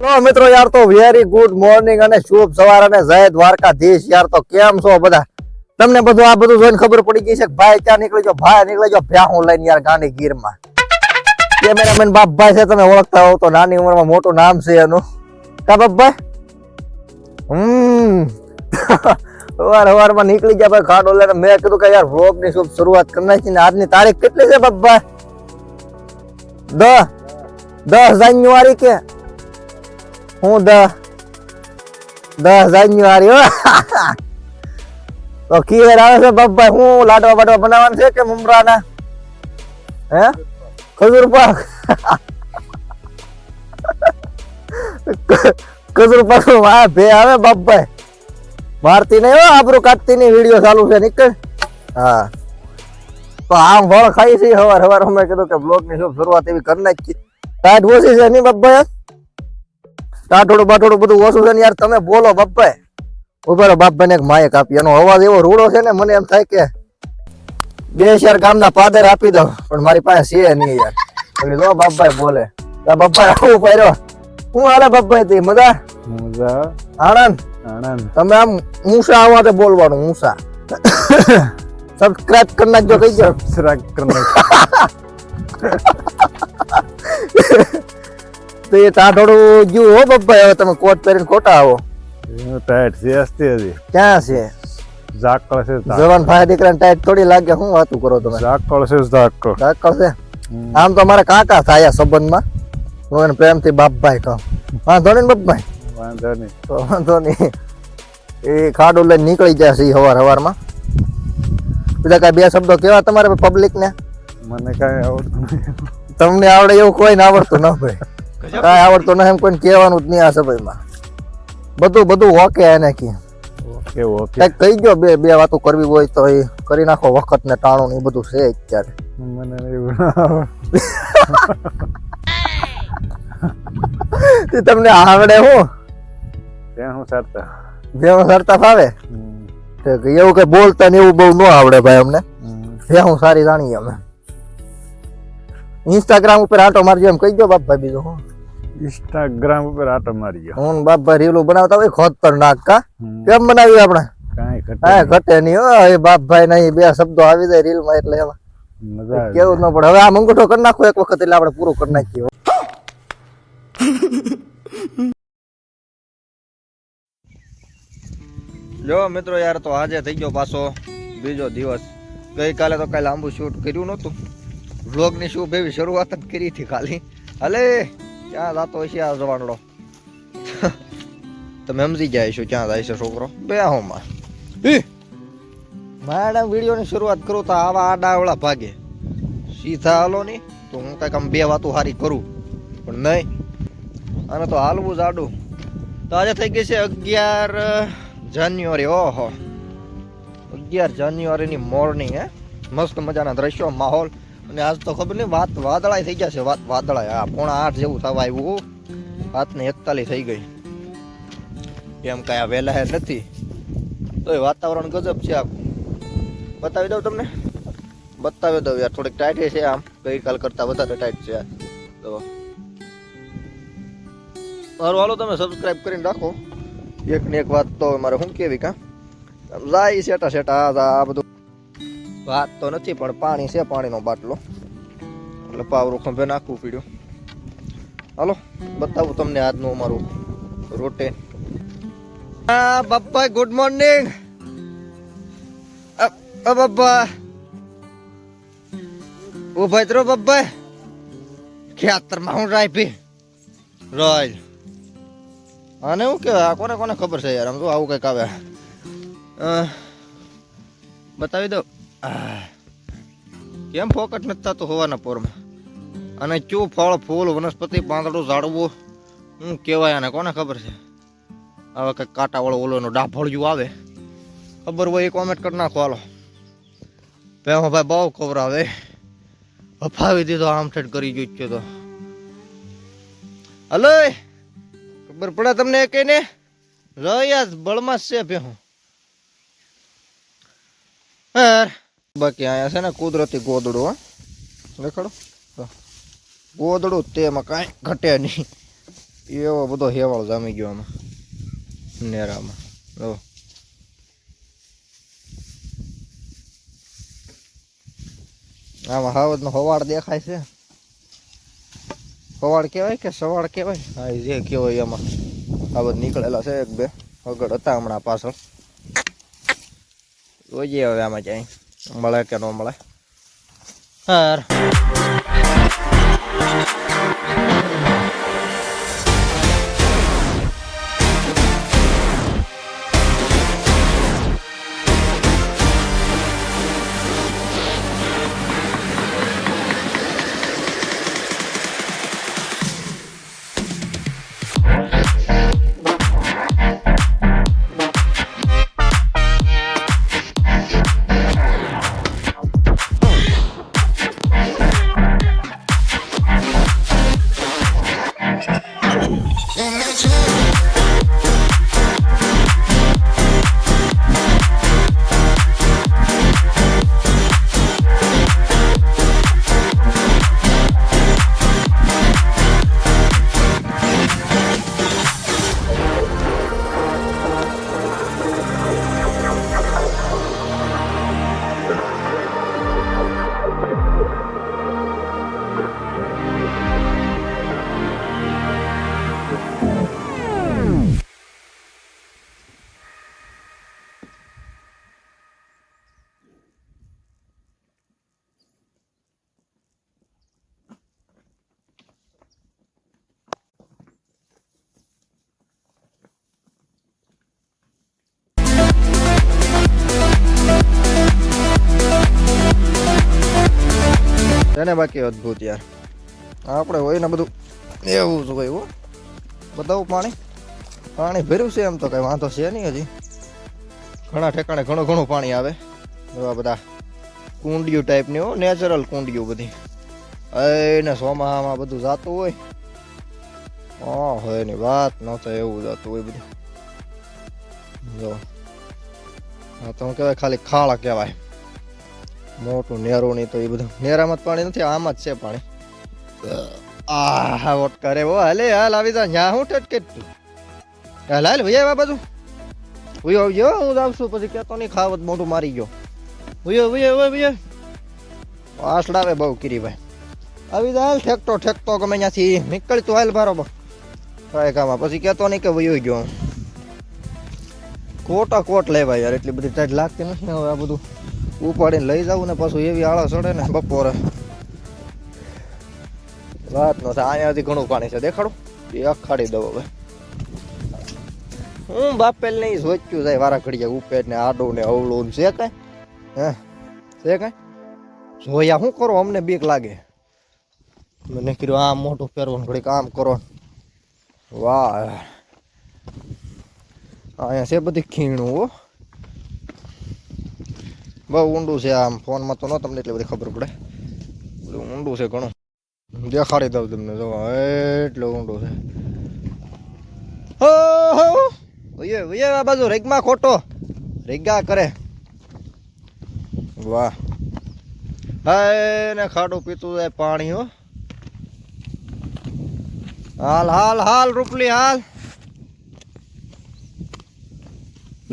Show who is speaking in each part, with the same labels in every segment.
Speaker 1: તો મિત્રો યાર તો વેરી ગુડ મોર્નિંગ અને શુભ સવાર અને જય દ્વારકાધીશ. યાર તો કેમ છો બધા? તમને બધું આ બધું જોઈને ખબર પડી ગઈ છે ભાઈ ક્યાં નીકળી જાઓ ભાઈ નીકળી જાઓ ભ્યાહું લઈને યાર ગાંડી ગીરમાં. કેમેરામેન બાપભાઈ છે, તમે ઓળખતા હો તો નાની ઉંમરમાં મોટું નામ છે એનું. કા બાપભાઈ? હમ. સવાર સવારમાં નીકળી ગયા ભાઈ ખાડો લઈને. મેં કીધું કે યાર વ્લોગની શુભ શરૂઆત કરી નાખી ને આજની તારીખ કેટલી છે બાપભાઈ? દસ દસ જાન્યુઆરી કે હું દસ દસ જાન્યુઆરી, હો. તો ખીર આવે છે બાપભાઈ હું લાડવા બાડવા બનાવવાના છે કે મમરાના હે? ખજૂર પાક. ખજૂર પાક આ ભે આવે બાપભાઈ મારતી નહીં, હો, આબરૂ કાઢતી નહીં વીડિયો ચાલુ છે, નીકળ. હા. તો આમ ફળ ખાઈ છે, હવાર હવાર અમે કીધું કે બ્લોગની શું શરૂઆત એવી કરી નાખી. ટાટ ઓછી છે, નહીં બાપભાઈ ટાટોડું બાટોડું બધું ઓછું છે ને યાર તમે બોલો બાપા ઊભા રહો બાપભાઈ ને એક માયક આપી. એનો અવાજ એવો રૂડો છે ને મને એમ થાય કે બે ચાર ગામના પાદર આપી દો પણ મારી પાસે છે નહીં યાર. એટલે જો બાપભાઈ બોલે. આ બાપભાઈ આવું પહેર્યો હું હાલે બાપા તે મજા?
Speaker 2: મજા.
Speaker 1: આણંદ?
Speaker 2: આણંદ.
Speaker 1: તમે આમ ઊંસા આવા બોલવાનું ઊંસા સબસ્ક્રાઇબ કરી નાખજો કહી દો
Speaker 2: સબસ્ક્રાઇબ કરને
Speaker 1: તો એ ટાઢોડું ગયું હો બબ્બા હવે તમે કોટ પહેરીને ખોટા આવો.
Speaker 2: ટાઈટ છે હસ્તી હજી
Speaker 1: ક્યાં છે?
Speaker 2: ઝાકળ છે.
Speaker 1: જવાન ભાઈ દીકરાને ટાઈટ થોડી લાગે શું વાતું કરો તમે?
Speaker 2: ઝાકળ છે ઝાકળ.
Speaker 1: ઝાકળ છે? આમ તો મારા કાકા થાય સંબંધમાં. હું એને પ્રેમથી બાપભાઈ કહું. વાંધો નહીં બાપભાઈ
Speaker 2: વાંધો નહીં.
Speaker 1: તો વાંધો નહીં. એ ખાડું લઈને નીકળી ઈ હવાર હવારમાં. બીજા કાંઈ બે શબ્દો કેવા તમારે પબ્લિકને
Speaker 2: મને કાંઈ આવડતું
Speaker 1: તમને આવડે એવું કોઈ ના આવડતું ન ભાઈ કાંઈ આવડતો ન એમ કોઈને કહેવાનું જ નહીં આ સમયમાં. બધું બધું ઓકે એને કે
Speaker 2: ઓકે ઓકે
Speaker 1: કહી ગયો બે બે વાતો કરવી હોય તો એ કરી નાખો વખત ને ટાણું ને એ બધું છે અત્યારે.
Speaker 2: મને એવું
Speaker 1: તે તમને આવડે હું.
Speaker 2: ત્યાં હું સરતા.
Speaker 1: જેવું સરતા ફાવે. એવું કઈ બોલતા ને એવું બહુ ન આવડે ભાઈ અમને. જે હું સારી જાણીએ અમે. ઇન્સ્ટાગ્રામ ઉપર આટો મારજો એમ કહી દો બાપભાઈ બીજું હું.
Speaker 2: ઇન્સ્ટાગ્રામ ઉપર આટો મારી ગયો.
Speaker 1: હું બાપા રીલો બનાવતા હોય ખતરનાક કા? કેમ બનાવ્યું આપણે?
Speaker 2: કાઈ ઘટે
Speaker 1: હા ઘટે નહીં હો એ બાપભાઈ નહીં બે શબ્દો આવી જાય રીલમાં એટલે એમાં.
Speaker 2: મજા
Speaker 1: કેવું ન પડે. હવે આ મંગુઠો કરી નાખો એક વખત એટલે આપણે પૂરો કરી નાખીએ જો મિત્રો યાર તો આજે થઈ ગયો પાછો બીજો દિવસ. ગઈકાલે તો કાલે લાંબુ શૂટ કર્યું નહોતું. વ્લોગની શું એવી શરૂઆત જ કરી હતી ખાલી. હલે! ક્યાં જાતો હશે આ જવાનડો? તમે સમજી ગયા છો ક્યાં જાય છે છોકરો? બે હોમાં મેડમ વિડીયોની શરૂઆત કરું તો આવા આડાવળા ભાગે. સીધા હાલો નહીં તો હું કંઈક આમ બે વાતો સારી કરું. પણ નહીં અને તો હાલવું જ આડું તો આજે થઈ ગઈ છે અગિયાર જાન્યુઆરી. ઓહો. અગિયાર જાન્યુઆરીની મોર્નિંગ હે? મસ્ત મજાના દ્રશ્યો માહોલ. અને આજ તો ખબર નહીં, વાત વાદળાય થઈ ગયા છે, વાત વાદળાય હા પોણા આઠ જેવું થવા આવ્યું રાતને એકતાલીસ થઈ ગઈ. એમ કાંઈ આ વહેલા નથી. તો એ વાતાવરણ ગજબ છે આખું બતાવી દઉં તમને? બતાવી દઉં યાર, થોડીક ટાઈટ છે આમ. ગઈકાલ કરતા વધારે ટાઈટ છે આ. તો મારું હાલો તમે સબસ્ક્રાઈબ કરીને રાખો. એક ને એક વાત તો મારે શું કેવી કા? લાઈ, સેટા સેટા, આ આ બધું. વાત તો નથી, પણ પાણી છે, પાણીનો બાટલો. એટલે પાવરું ખંભે નાખવું પડ્યું. હાલો, બતાવું તમને આજનું અમારું રોટે હા, બાપા ગુડ મોર્નિંગ અ બાપા. જ રહો, બાપા. ખેતરમાં હું રાઈપી રોજ આને શું કહેવાય? કોને કોને ખબર છે યાર? આમ તો આવું કંઈક આવે. બતાવી દો. આહ. કેમ ફોકટ નથી થતું હોવાના પોરમાં. અને ચું ફળ, ફૂલ, વનસ્પતિ, પાંદડું, ઝાડવું, હું કહેવાય આને, કોને ખબર છે? હવે કંઈક કાંટાવાળો ઓલોનો ડાફળિયું આવે. ખબર હોય એ કોમેન્ટ કરી નાખો, હાલો. પેમાં ભાઈ બહુ ખવડાવે. હફાવી દીધો, આમ ઠેઠ કરી જોઈ તો. હલો, ખબર પડે તમને એ કહીને રહ્યા બળમાં છે છે હું યાર બાકી અહીંયા છે ને કુદરતી ગોદડું, હા. દેખાડો. ગોદડું તેમાં કાંઈ ઘટે નહીં. એવો બધો હેવાળો જામી ગયો આમાં, નેરામાં. જો. આમાં હાવજનો હવાડ દેખાય છે. હવાડ કહેવાય કે સવાડ કહેવાય? હા જે કહેવાય એમાં. હાવજ નીકળેલા છે એક બે. આગળ હતા હમણાં પાછળ. જોઈએ હવે આમાં જાય મળે કે ન મળે? હાર. તેને બાકી અદ્ભુત યાર. આપણે હોય ને બધું એવું જ હોય હો. બતાવું પાણી? પાણી ભર્યું છે એમ તો કઈ વાંધો છે નહીં હજી. ઘણા ઠેકાણે ઘણું ઘણું પાણી આવે. એવા બધા કુંડિયું ટાઈપની હો નેચરલ કુંડિયું બધી. એને સોમાહામાં બધું જાતું હોય. હા, હોયની વાત ન થાય, એવું જાતું હોય બધું. જો. હા તો કહેવાય ખાલી ખાડા કહેવાય. મોટું નેરું નહીં તો એ બધું. નેરામાં જ પાણી નથી, આમાં જ છે પાણી. આ વોટ કરે વો, હાલે, હાલ, આવી જા, ન્યા, હું ઠટકે તું? હાલ હાલ ભૈયા એવા બાજુ. ઉયો આવજો હું જાઉં છું, પછી કહેતો નહીં ખાવત મોટું મારી ગયો. ઉયો ઉયો ઉયો ઉયો આસડાવે બહુ કીરી ભાઈ. આવી જા, હાલ, ઠેકતો ઠેકતો ગમે ત્યાંથી. નીકળ તું, હાલ બરોબર કાંઈ કામાં પછી કહેતો નહીં કે વયો ગયો હું. કોટા કોટ લેવાય યાર, એટલી બધી ટાઈટ લાગતી નથી ને હવે આ બધું ઉપાડીને લઈ જવું ને પાછું એવી આળા ચડે ને બપોરે. વાત નો થાય અહીંયાથી ઘણું પાણી છે, દેખાડું. એ અખાડી દઉં હવે. હું બાપેલ નહીં સોચ્યું જાય વારા ઘડીએ ઉપેર ને આડું ને અવળું છે કઈ? હે? છે કઈ? જોયા શું કરો? અમને બીક લાગે. મને કીધું આમ મોટું પહેરવાનું ઘડીક આમ કરો વાહ. અહીંયા છે બધી ખીણું, હો. બહુ ઊંડું છે આમ, ફોનમાં તો ન તમને એટલી બધી ખબર પડે. બધું ઊંડું છે ઘણું. દેખાડી દઉં તમને, જો, એટલું ઊંડું છે. આ બાજુ રેગમાં ખોટો. રેગા કરે. વાહ. ને ખાડું પીતું જાય પાણી, હો. હાલ હાલ હાલ, રૂપલી, હાલ.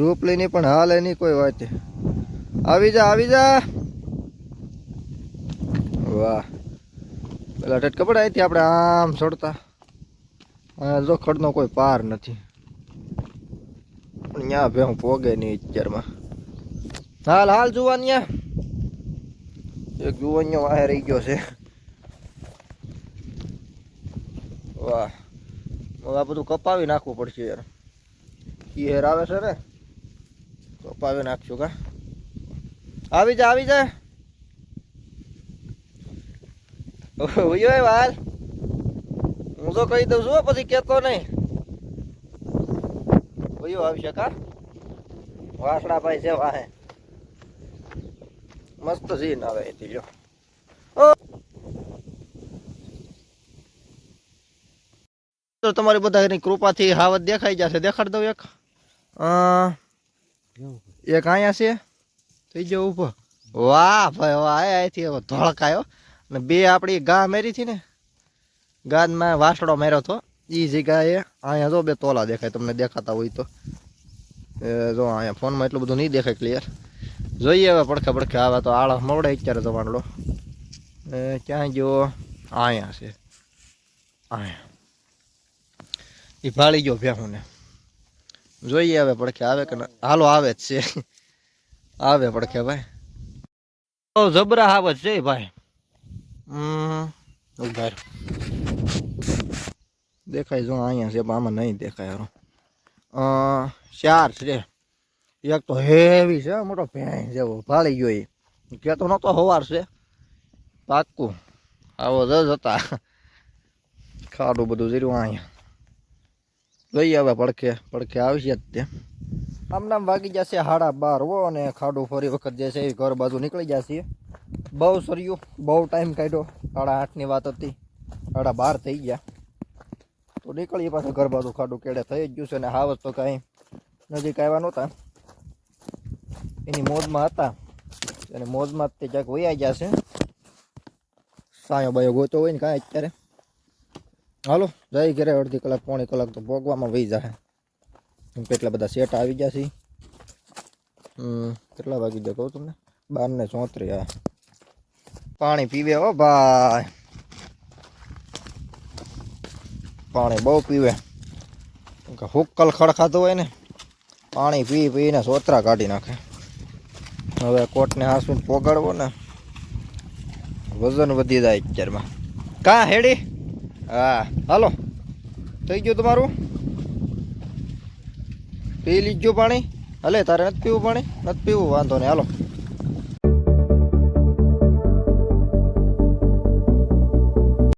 Speaker 1: રૂપલીની પણ હાલ એની કોઈ વાત આવી જા આવી જા. વાહ. પેલા ખબર અહીંથી આપણે આમ છોડતા અહીંયા જો ખડનો કોઈ પાર નથી. પણ ત્યાં ભેહું પોગે નહીં અત્યારમાં. હાલ હાલ જુવાનિયા એક જુવાનિયો વાહે રહી ગયો છે. વાહ. હવે આ બધું કપાવી નાખવું પડશે યાર. ઈહેર આવે છે ને? કપાવી નાખશું કા. આવી જા આવી જા. હું તો કહી દઉં છું પછી કેતો નહીં. ઓયો આવી વાસડા ભાઈ છે વાહે. મસ્ત સીન આવે એથી જો તમારી બધા કૃપાથી હાવત દેખાઈ જશે. દેખાડ દઉં એક. અ, એક અહીંયા છે? થઈ ગયો ઊભો. વાહ ભાઈ, વાહ અહીંથી હવે ધોળકાયો. અને બે આપણી ગા મેરી હતી ને. ગાદમાં વાસડો માર્યો હતો એ જગ્યાએ અહીંયા જો બે તોલા દેખાય, તમને દેખાતા હોય તો. જો અહીંયા ફોનમાં એટલું બધું નહીં દેખાય ક્લિયર જોઈએ હવે પડખે પડખે આવે તો આળસ મળે અત્યારે તો વાંડલો એ, ક્યાં ગયો? અહીંયા છે. અહીંયા. એ ભાળી ગયો ભેહુંને. જોઈએ હવે પડખે આવે કે હાલો આવે જ છે. આવે પડખે ભાઈ. જબરા આવે છે ભાઈ. ઊભા દેખાય જો અહીંયા છે પણ આમાં નહીં દેખાય હારો. ચાર છે. એક તો હેવી છે મોટો ભેંસ જેવો ભાળી ગયો એ. કહેતો નહોતો હવાર છે. પાક્કું. આવો જ હતા. ખાડું બધું જીર્યું અહીંયા. જોઈએ આવે પડખે પડખે આવશે જ તે આમ નામ વાગી જશે હાડા બાર, હો, અને ખાડું ફરી વખત જે છે એ ઘર બાજુ નીકળી જશે. બહુ સર્યું, બહુ ટાઈમ કાઢ્યો. સાડા આઠની વાત હતી. સાડા બાર થઈ ગયા. તો નીકળીએ પાછું ઘર બાજુ. ખાડું કેડે થઈ જ ગયું છે અને હાવસ તો કાંઈ નજીક આવ્યા નહોતા. એની મોજમાં હતા. અને મોજમાં જ તે ક્યાંક વૈયા જશે સાયો બાયો ગોતો હોય ને કાંઈ અત્યારે. હાલો જઈ ઘરે અડધી કલાક, પોણી કલાક તો ભોગવામાં વહી જાય કેમ કે એટલા બધા સેટ આવી ગયા છે. કેટલા વાગી ગયા કહું તમને? બાર ને ચોત્રીસ, હા. પાણી પીવે હો ભાઈ. પાણી બહુ પીવે. હુક્કલ ખડખાતું હોય ને, પાણી પી પીને સોતરા કાઢી નાખે. હવે કોટને હાસવીને પોગાડવો ને, વજન વધી જાય અત્યારમાં. કા હેડી? હા, હાલો. થઈ ગયું તમારું? પી લીધું પાણી? હલે તારે નથી પીવું પાણી? નથી પીવું, વાંધો નહીં, હાલો.